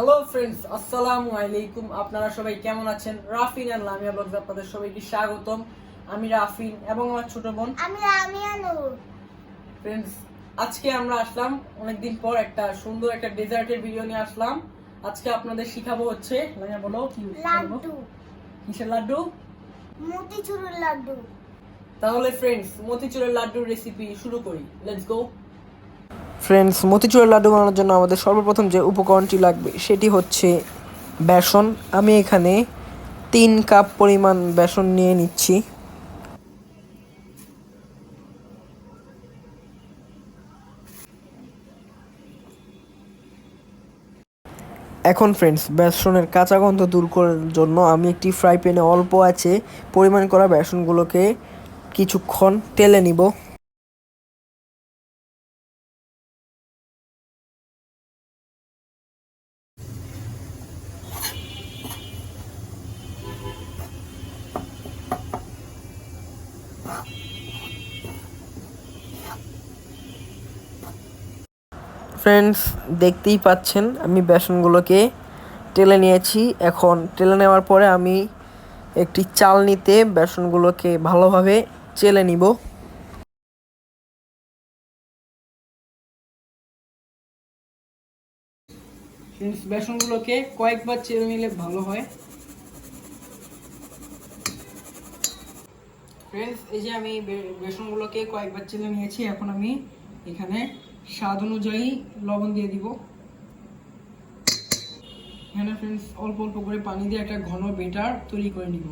Hello friends আসসালামু আলাইকুম আপনারা সবাই কেমন আছেন? রাফিন আর লামিয়া ব্লগস আপনাদের সবাইকে স্বাগতম। আমি রাফিন এবং আমার ছোট বোন। আমি লামিয়া নূর। ফ্রেন্ডস আজকে আমরা আসলাম অনেকদিন পর একটা সুন্দর একটা ডেজার্টের ভিডিও নিয়ে আসলাম। আজকে আপনাদের শিখাবো হচ্ছে লামিয়া বলো কি লাড্ডু। কিসের লাড্ডু? মোতিচুরের লাড্ডু। তাহলে ফ্রেন্ডস মোতিচুরের লাড্ডুর রেসিপি শুরু করি। লেটস গো ফ্রেন্ডস মতিচুরের লাড্ডু বানানোর জন্য আমাদের সর্বপ্রথম যে উপকরণটি লাগবে, সেটি হচ্ছে বেসন। আমি এখানে তিন কাপ পরিমাণ বেসন নিয়ে নিচ্ছি। এখন ফ্রেন্ডস বেসনের কাঁচা গন্ধ দূর করার জন্য আমি একটি ফ্রাই প্যানে অল্প আছে পরিমাণ করা বেসনগুলোকে কিছুক্ষণ তেলে নিব। ফ্রেন্ডস দেখতেই পাচ্ছেন আমি বেসনগুলোকে টেলে নিয়েছি। এখন টেলে নেওয়ার পরে আমি একটি চাল নিতে বেসনগুলোকে ভালোভাবে চেলে নিব। বেসনগুলোকে কয়েকবার চেলে নিলে ভালো হয়। ফ্রেন্ডস এই যে আমি বেসনগুলোকে কয়েকবার চেলে নিয়েছি, এখন আমি এখানে স্বাদ অনুযায়ী লবণ দিয়ে দিব। হ্যাঁ ফ্রেন্ডস অল্প অল্প করে পানি দিয়ে একটা ঘন বেটার তৈরি করে নিব।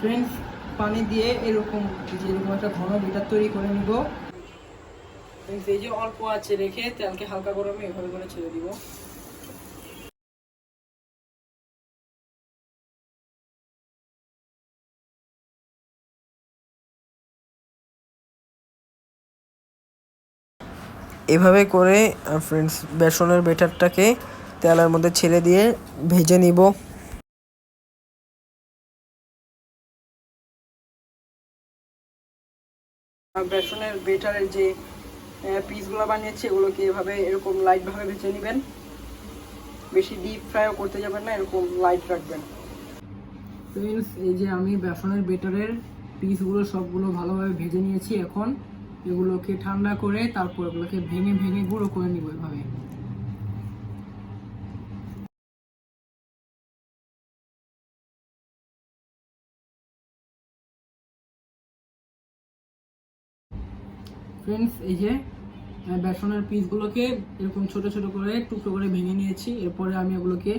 ফ্রেন্ডস পানি দিয়ে এরকম এরকম একটা ঘন বেটার তৈরি করে নিব। এই যে অল্প আছে রেখে তেলকে হালকা গরমে এভাবে করে ছেড়ে দিব। এভাবে করে ফ্রেন্ডস বেসনের বেটারটাকে তেলের মধ্যে ছেড়ে দিয়ে ভেজে নিব। বেসনের বেটারের যে পিসগুলো বানিয়েছি, এগুলোকে এভাবে এরকম লাইটভাবে বেছে নেবেন। বেশি ডিপ ফ্রাইও করতে যাবেন না, এরকম লাইট রাখবেন। ফ্রেন্ডস এই যে আমি বেসনের বেটারের পিসগুলো সবগুলো ভালোভাবে ভেজে নিয়েছি এখন, এগুলোকে ঠান্ডা করে তারপর এগুলোকে ভেঙে ভেঙে গুঁড়ো করে নিব এভাবে। ফ্রেন্ডস এই যে বেসনের পিসগুলোকে এরকম ছোট ছোট করে টুকরো করে ভেঙে নিয়েছি। এরপরে আমি ওগুলোকে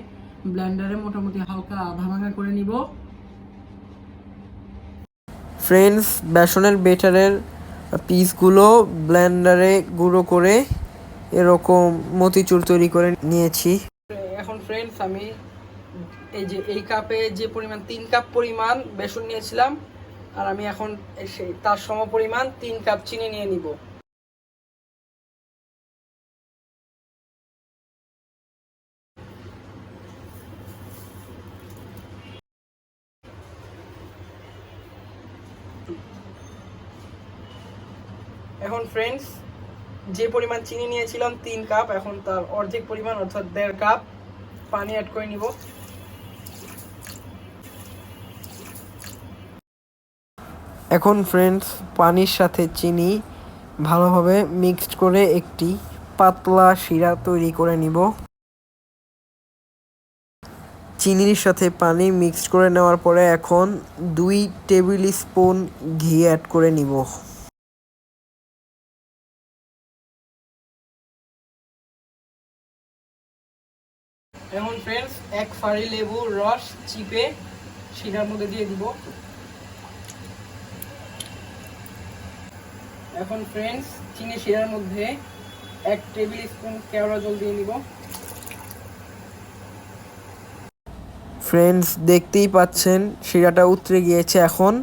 ব্ল্যান্ডারে মোটামুটি হালকা আধা ভাঙা করে নিব। ফ্রেন্ডস বেসনের বেটারের পিসগুলো ব্ল্যান্ডারে গুঁড়ো করে এরকম মতিচুর তৈরি করে নিয়েছি। এখন ফ্রেন্ডস আমি এই যে এই কাপে যে পরিমাণ তিন কাপ পরিমাণ বেসন নিয়েছিলাম। আর আমি এখন সেই, তার সমপরিমাণ তিন কাপ চিনি নিয়ে নিব। এখন ফ্রেন্ডস যে পরিমাণ চিনি নিয়েছিলাম তিন কাপ, এখন তার অর্ধেক পরিমাণ, অর্থাৎ দেড় কাপ, পানি অ্যাড করে নিব। এখন ফ্রেন্ডস পানির সাথে চিনি ভালোভাবে মিক্সড করে একটি পাতলা শিরা তৈরি করে নিব। চিনির সাথে পানি মিক্সড করে নেওয়ার পরে এখন দুই টেবিল স্পুন ঘি অ্যাড করে নিব। এখন ফ্রেন্ডস এক ফাড়ি লেবু রস চিপে শিরার মধ্যে দিয়ে দিব। এখন ফ্রেন্ডস চিনি শিরার মধ্যে এক টেবিল স্পুন কেওড়া জল দিয়ে নিব। ফ্রেন্ডস দেখতেই পাচ্ছেন, শিরাটা উতরে গিয়েছে এখন।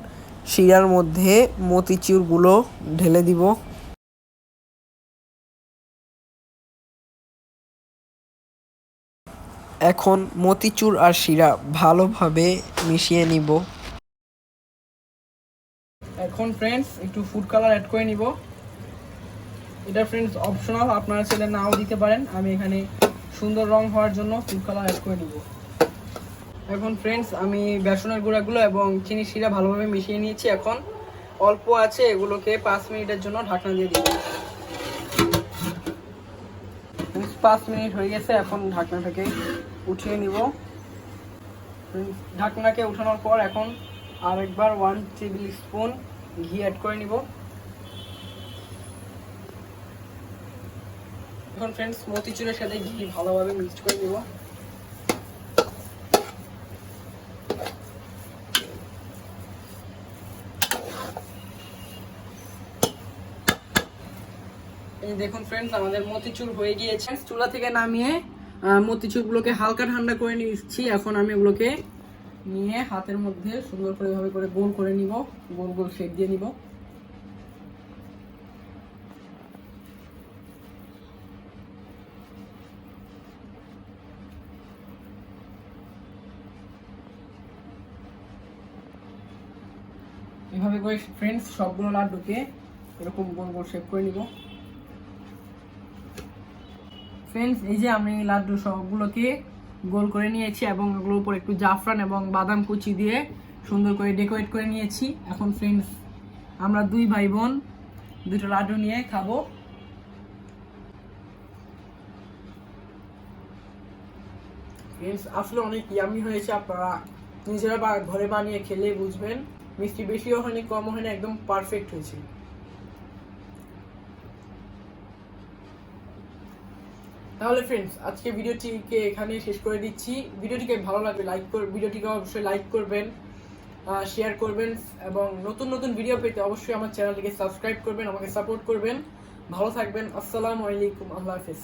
শিরার মধ্যে মতিচুরগুলো ঢেলে দিব। এখন মতিচুর আর শিরা ভালোভাবে মিশিয়ে নিব। এখন ফ্রেন্ডস একটু ফুড কালার অ্যাড করে নিব। এটা ফ্রেন্ডস অপশনাল আপনারা চাইলে নাও দিতে পারেন। আমি এখানে সুন্দর রং হওয়ার জন্য ফুড কালার অ্যাড করে নিব। এখন ফ্রেন্ডস আমি বেসনের গুঁড়াগুলো এবং চিনি শিরা ভালোভাবে মিশিয়ে নিয়েছি। এখন অল্প আছে, এগুলোকে পাঁচ মিনিটের জন্য ঢাকনা দিয়ে দিব। পাঁচ মিনিট হয়ে গেছে, এখন ঢাকনাটাকে উঠিয়ে নিব। ঢাকনাকে উঠানোর পর এখন আরেকবার ওয়ান টেবিল স্পুন ঘি অ্যাড করে নিব। এখন ফ্রেন্ডস মতিচুরের সাথে ঘি ভালোভাবে মিক্সড করে নিব। দেখুন ফ্রেন্ডস আমাদের মতিচুর হয়ে গিয়েছে। চুলা থেকে নামিয়ে মতিচুরগুলোকে হালকা ঠান্ডা করে নিচ্ছি। এখন আমি ওগুলোকে নিয়ে হাতের মধ্যে সুন্দর করে এভাবে করে গোল করে নিব, গোল গোল শেপ দিয়ে নিব। এভাবে করে ফ্রেন্ডস সবগুলো লাড্ডুকে এরকম গোল গোল শেপ করে নিব। ফ্রেন্ডস এই যে আমি লাড্ডু সবগুলোকে গোল করে নিয়েছি এবং ওগুলোর উপর একটু জাফরান এবং বাদাম কুচি দিয়ে সুন্দর করে ডেকোরেট করে নিয়েছি। এখন ফ্রেন্ডস আমরা দুই ভাই বোন দুটো লাড্ডু নিয়ে খাব। ফ্রেন্ডস আসলে অনেক ইয়ামি হয়েছে, আপনারা নিজেরা বা ঘরে বানিয়ে খেলে বুঝবেন। মিষ্টি বেশিও হয়নি কম হয়নি, একদম পারফেক্ট হয়েছে। তাহলে ফ্রেন্ডস আজকে ভিডিওটিকে এখানে শেষ করে দিচ্ছি। ভিডিওটিকে ভালো লাগবে লাইক ভিডিওটিকে অবশ্যই লাইক করবেন শেয়ার করবেন, এবং নতুন নতুন ভিডিও পেতে অবশ্যই আমার চ্যানেলটিকে সাবস্ক্রাইব করবেন, আমাকে সাপোর্ট করবেন। ভালো থাকবেন, আসসালামু আলাইকুম, আল্লাহ হাফেজ।